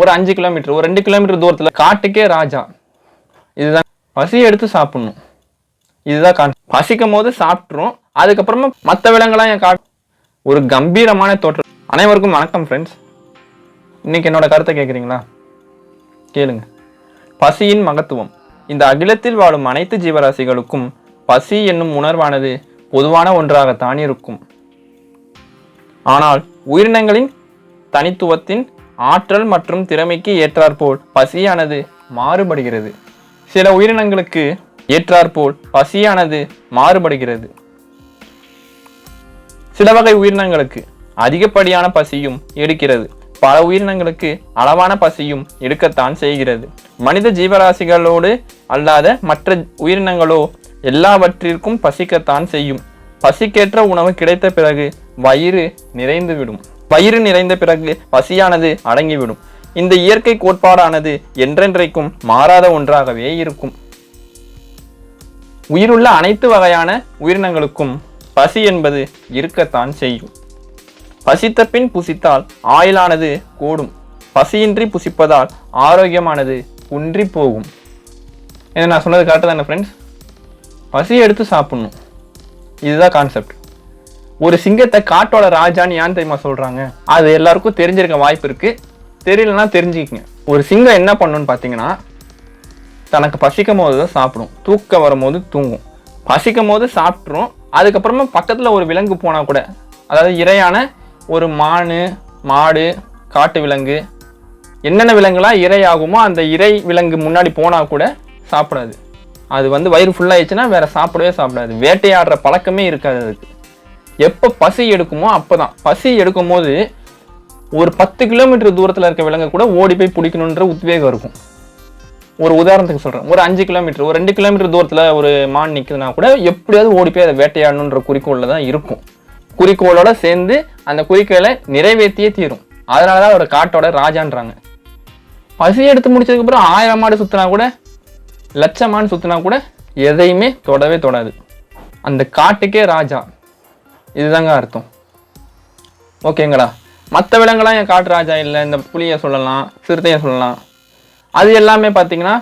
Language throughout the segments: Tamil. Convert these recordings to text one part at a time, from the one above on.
ஒரு அஞ்சு கிலோமீட்டர் ஒரு ரெண்டு கிலோமீட்டர் தூரத்தில் காட்டுக்கே ராஜா. இதுதான். பசி எடுத்து சாப்பிடணும். இதுதான் கா பசிக்கும் போது சாப்பிட்ரும் அதுக்கப்புறமா மற்ற விலங்கெல்லாம் என் கா ஒரு கம்பீரமான தோற்றம் அனைவருக்கும் வணக்கம் ஃப்ரெண்ட்ஸ் இன்னைக்கு என்னோட கருத்தை கேட்குறீங்களா கேளுங்க. பசியின் மகத்துவம். இந்த அகிலத்தில் வாழும் அனைத்து ஜீவராசிகளுக்கும் பசி என்னும் உணர்வானது பொதுவான ஒன்றாகத்தான் இருக்கும். ஆனால் உயிரினங்களின் தனித்துவத்தின் ஆற்றல் மற்றும் திறமைக்கு ஏற்றாற்போல் பசியானது மாறுபடுகிறது. சில உயிரினங்களுக்கு ஏற்றாற்போல் பசியானது மாறுபடுகிறது. சில வகை உயிரினங்களுக்கு அதிகப்படியான பசியும் எடுக்கிறது. பல உயிரினங்களுக்கு அளவான பசியும் எடுக்கத்தான் செய்கிறது. மனித ஜீவராசிகளோடு அல்லாத மற்ற உயிரினங்களோ எல்லாவற்றிற்கும் பசிக்கத்தான் செய்யும். பசிக்கேற்ற உணவு கிடைத்த பிறகு வயிறு நிறைந்துவிடும். வயிறு நிறைந்த பிறகு பசியானது அடங்கிவிடும். இந்த இயற்கை கோட்பாடானது என்றென்றைக்கும் மாறாத ஒன்றாகவே இருக்கும். உயிருள்ள அனைத்து வகையான உயிரினங்களுக்கும் பசி என்பது இருக்கத்தான் செய்யும். பசித்த பின் புசித்தால் ஆயுளானது கூடும். பசியின்றி புசிப்பதால் ஆரோக்கியமானது குன்றி போகும். என்ன நான் சொன்னது கரெக்டாக தானே ஃப்ரெண்ட்ஸ் பசி எடுத்து சாப்பிடணும். இதுதான் கான்செப்ட் ஒரு சிங்கத்தை காட்டோட ராஜான்னு ஏன் தெரியுமா சொல்றாங்க? அது எல்லாருக்கும் தெரிஞ்சிருக்க வாய்ப்பு இருக்கு. தெரியலன்னா தெரிஞ்சுக்கங்க. ஒரு சிங்கம் என்ன பண்ணுன்னு பார்த்தீங்கன்னா தனக்கு பசிக்கும் போது தான் சாப்பிடும். தூக்கம் வரும்போது தூங்கும். பசிக்கும் போது சாப்பிட்ரும் அதுக்கப்புறமா பக்கத்தில் ஒரு விலங்கு போனால் கூட அதாவது இரையான ஒரு மானு மாடு காட்டு விலங்கு என்னென்ன விலங்குலாம் இரை ஆகுமோ அந்த இறை விலங்கு முன்னாடி போனால் கூட சாப்பிடாது. அது வந்து வயிறு ஃபுல்லாகிடுச்சுன்னா வேறு சாப்பிடவே சாப்பிடாது. வேட்டையாடுற பழக்கமே இருக்காது அதுக்கு. எப்போ பசி எடுக்குமோ அப்போதான். பசி எடுக்கும் போது ஒரு பத்து கிலோமீட்டர் தூரத்தில் இருக்க விலங்கு கூட ஓடி போய் பிடிக்கணுன்ற உத்வேகம் இருக்கும். ஒரு உதாரணத்துக்கு சொல்கிறேன் ஒரு அஞ்சு கிலோமீட்டர் ஒரு ரெண்டு கிலோமீட்டர் தூரத்தில் ஒரு மான் நிற்குதுன்னா கூட எப்படியாவது ஓடி போய் அதை வேட்டையாடணுன்ற குறிக்கோளில் தான் இருக்கும். குறிக்கோளோட சேர்ந்து அந்த குறிக்கோளை நிறைவேற்றியே தீரும். அதனால தான் ஒரு காட்டோட ராஜான்றாங்க. பசி எடுத்து முடிச்சதுக்கப்புறம் ஆயிரம் மாடு சுற்றினா கூட லட்சம் மாடு சுற்றினா கூட எதையுமே தொடவே தொடாது. அந்த காட்டுக்கே ராஜா. இதுதாங்க அர்த்தம். ஓகேங்களா? மற்ற விலங்குலாம் என் காட்டு ராஜா இல்லை இந்த புலியை சொல்லலாம் சிறுத்தையை சொல்லலாம். அது எல்லாமே பார்த்தீங்கன்னா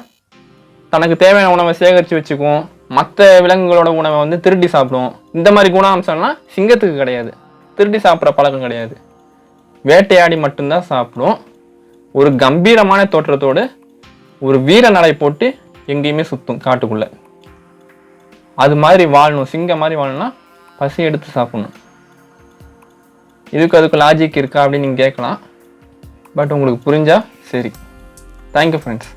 தனக்கு தேவையான உணவை சேகரித்து வச்சுக்கும் மற்ற விலங்குகளோட உணவை வந்து திருட்டி சாப்பிடும் இந்த மாதிரி குண அம்சம்லாம் சிங்கத்துக்கு கிடையாது. திருட்டி சாப்பிட்ற பழக்கம் கிடையாது. வேட்டையாடி மட்டும்தான் சாப்பிடும் ஒரு கம்பீரமான தோற்றத்தோடு ஒரு வீர நடை போட்டு எங்கேயுமே சுற்றும் காட்டுக்குள்ளே. அது மாதிரி வாழணும். சிங்கம் மாதிரி வாழணும்னா பசி எடுத்து சாப்பிடணும். இதுக்கு அதுக்கு லாஜிக் இருக்கா அப்படின்னு நீங்கள் கேட்கலாம். பட் உங்களுக்கு புரிஞ்சால் சரி. Thank you friends